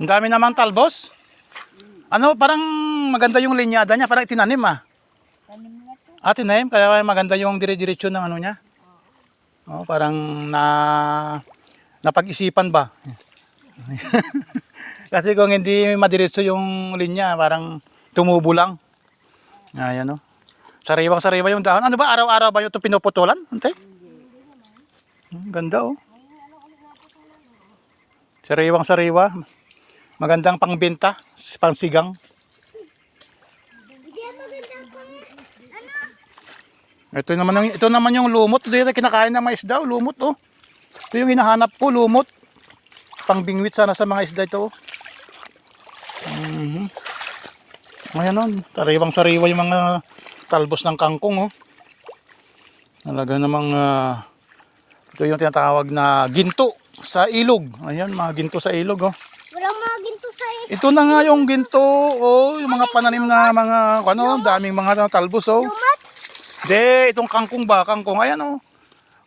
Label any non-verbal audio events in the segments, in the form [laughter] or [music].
Ang dami namang talbos. Ano, parang maganda yung linyada niya, parang itinanim ah. Tanim na to. Ah, tinanim, kaya maganda yung dire-diretso ng ano niya. Oh, parang na napag-isipan ba? [laughs] Kasi kung hindi madiretso yung linya, parang tumubo lang. Ayan oh. Sariwang sariwa yung dahon. Ano ba, araw-araw ba yung ito pinuputulan? Ante? Hmm, Ganda oh. Sariwang sariwa. Magandang pangbenta, pangsigang. Ano? Ito naman yung, ito naman yung lumot. Ito yung kinakain ng mga isda, oh, lumot oh. Ito yung hinahanap ko, lumot. Pangbingwit sana sa mga isda ito. oh. Mhm. Ayan oh, sariwang sariwa yung mga talbos ng kangkong oh. Talaga namang ah, ito yung tinatawag na ginto sa ilog. Ayan, mga ginto sa ilog oh. Walang mga ginto sa Ito na nga yung ginto, oh, yung mga pananim na mga, ano, daming mga talbos oh. De, itong kangkong ba? Kangkong, ayan oh.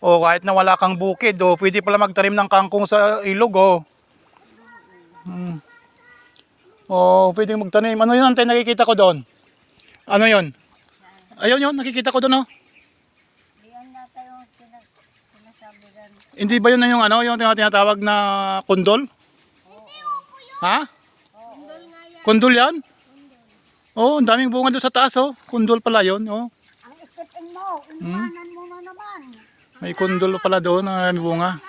O kahit na wala kang bukid, oh, pwede pala magtanim ng kangkong sa ilog, oh. Hmm. Oh, pwede magtanim. Ano yun, antay nakikita ko doon? Ano yun? Ayun yun, nakikita ko doon, oh. Yan nata yung sinas- sinasabi rin. Hindi ba yun na yung ano, yung tinatawag na kundol? Ha? Kundol yan? Oh, ang daming bunga doon sa taas, oh. Kundol pala yun, oh. Ang ikitin mo, iniwanan mo na naman. May kundol pala doon, ang maraming bunga.